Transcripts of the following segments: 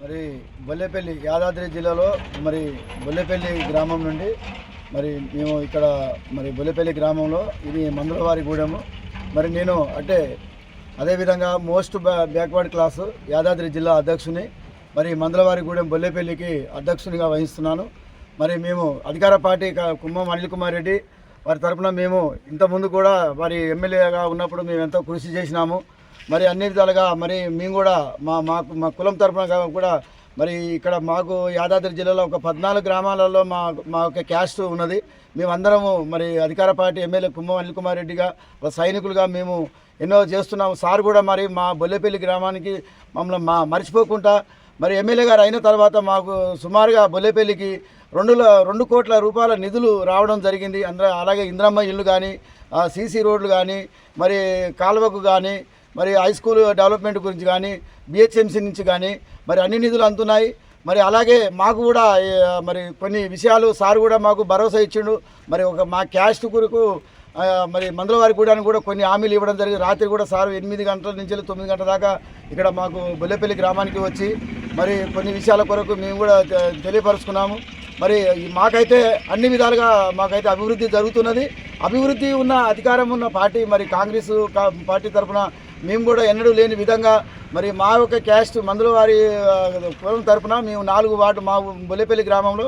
మరి బొల్లేపల్లి యాదాద్రి జిల్లాలో మరి బొల్లేపల్లి గ్రామం నుండి మరి మేము ఇక్కడ మరి బొలిపల్లి గ్రామంలో ఇది మందులవారి గూడెము. మరి నేను అంటే అదేవిధంగా మోస్ట్ బ్యా బ్యాక్వర్డ్ క్లాసు యాదాద్రి జిల్లా అధ్యక్షుని మరి మందలవారి గూడెం బొల్లేపల్లికి అధ్యక్షునిగా వహిస్తున్నాను. మరి మేము అధికార పార్టీ కుమ్మం అనిల్ కుమార్ రెడ్డి వారి తరపున మేము ఇంతకుముందు కూడా వారి ఎమ్మెల్యేగా ఉన్నప్పుడు మేము ఎంతో కృషి చేసినాము. మరి అన్ని విధాలుగా మరి మేము కూడా మా మాకు మా కులం తరఫున కూడా మరి ఇక్కడ మాకు యాదాద్రి జిల్లాలో ఒక పద్నాలుగు గ్రామాలలో మా మా యొక్క క్యాస్ట్ ఉన్నది. మేమందరము మరి అధికార పార్టీ ఎమ్మెల్యే కుమ్మం అనిల్ కుమార్ రెడ్డిగా సైనికులుగా మేము ఎన్నో చేస్తున్నాము. సార్ కూడా మరి మా బొల్లేపల్లి గ్రామానికి మమ్మల్ని మా మర్చిపోకుండా మరి ఎమ్మెల్యే గారు అయిన తర్వాత మాకు సుమారుగా బొల్లేపల్లికి రెండు రెండు కోట్ల రూపాయల నిధులు రావడం జరిగింది. అందరూ అలాగే ఇంద్రమ్మ ఇల్లు కానీ సీసీ రోడ్లు కానీ మరి కాలువకు కానీ మరి హై స్కూల్ డెవలప్మెంట్ గురించి కానీ బిహెచ్ఎంసీ నుంచి కానీ మరి అన్ని నిధులు అందుతున్నాయి మరి అలాగే మాకు కూడా మరి కొన్ని విషయాలు సార్ కూడా మాకు భరోసా ఇచ్చిండు. మరి ఒక మా క్యాస్ట్ కొరకు మరి మందులవారి కూడా కూడా కొన్ని హామీలు ఇవ్వడం జరిగింది. రాత్రి కూడా సార్ ఎనిమిది గంటల నుంచి తొమ్మిది గంటల దాకా ఇక్కడ మాకు బొల్లెపల్లి గ్రామానికి వచ్చి మరి కొన్ని విషయాల కొరకు మేము కూడా తెలియపరుచుకున్నాము. మరి మాకైతే అన్ని విధాలుగా మాకైతే అభివృద్ధి జరుగుతున్నది. అభివృద్ధి ఉన్న అధికారం ఉన్న పార్టీ మరి కాంగ్రెస్ పార్టీ తరఫున మేము కూడా ఎన్నడూ లేని విధంగా మరి మా యొక్క క్యాస్ట్ మందుల వారి కులం తరపున మేము నాలుగు వార్డు మా బొల్లెపల్లి గ్రామంలో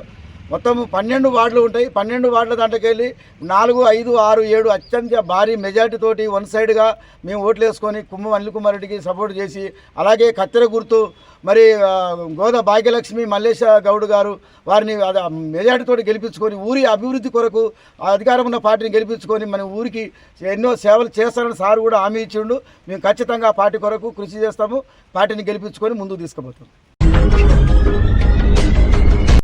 మొత్తం పన్నెండు వార్డులు ఉంటాయి. పన్నెండు వార్డుల దాంట్లోకి వెళ్ళి నాలుగు ఐదు ఆరు ఏడు అత్యంత భారీ మెజార్టీ తోటి వన్ సైడ్గా మేము ఓట్లు వేసుకొని కుమ్మ అనిల్ కుమార్ రెడ్డికి సపోర్ట్ చేసి అలాగే కత్తెర గుర్తు మరి గోద భాగ్యలక్ష్మి మల్లేశ గౌడ్ గారు వారిని అది మెజార్టీ తోటి గెలిపించుకొని ఊరి అభివృద్ధి కొరకు ఆ అధికారం ఉన్న పార్టీని గెలిపించుకొని మన ఊరికి ఎన్నో సేవలు చేస్తారని సార్ కూడా హామీ ఇచ్చిండు. మేము ఖచ్చితంగా పార్టీ కొరకు కృషి చేస్తాము. పార్టీని గెలిపించుకొని ముందుకు తీసుకుపోతాం.